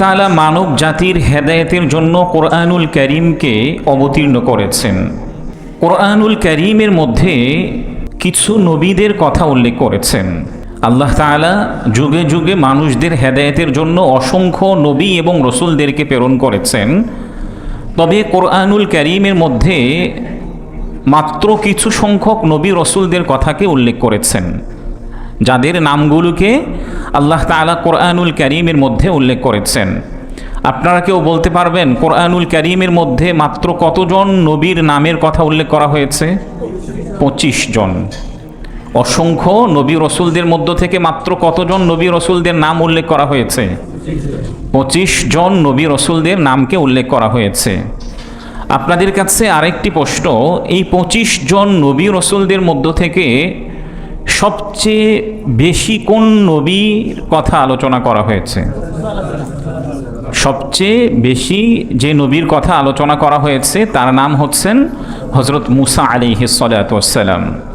তাআলা মানব জাতির হেদায়েতের জন্য কোরআনুল করিমকে অবতীর্ণ করেছেন। কোরআনুল করিমের মধ্যে কিছু নবীদের কথা উল্লেখ করেছেন। আল্লাহ তাআলা যুগে যুগে মানুষদের হেদায়েতের জন্য অসংখ্য নবী এবং রসুলদেরকে প্রেরণ করেছেন। তবে কোরআনুল করিমের মধ্যে মাত্র কিছু সংখ্যক নবী রসুলদের কথাকে উল্লেখ করেছেন। যাদের নামগুলোকে আল্লাহ তাআলা কোরআনুল করিমের মধ্যে উল্লেখ করেছেন। আপনারা কেউ বলতে পারবেন কোরআনুল করিমের মধ্যে মাত্র কতজন নবীর নামের কথা উল্লেখ করা হয়েছে? পঁচিশ জন। অসংখ্য নবী রসুলদের মধ্য থেকে মাত্র কতজন নবী রসুলদের নাম উল্লেখ করা হয়েছে? পঁচিশ জন নবী রসুলদের নামকে উল্লেখ করা হয়েছে। আপনাদের কাছে আরেকটি প্রশ্ন, এই পঁচিশ জন নবী রসুলদের মধ্য থেকে সবচেয়ে বেশি কোন নবীর কথা আলোচনা করা হয়েছে? সবচেয়ে বেশি যে নবীর কথা আলোচনা করা হয়েছে, তার নাম হচ্ছেন হজরত মুসা আলী হিসালাতাম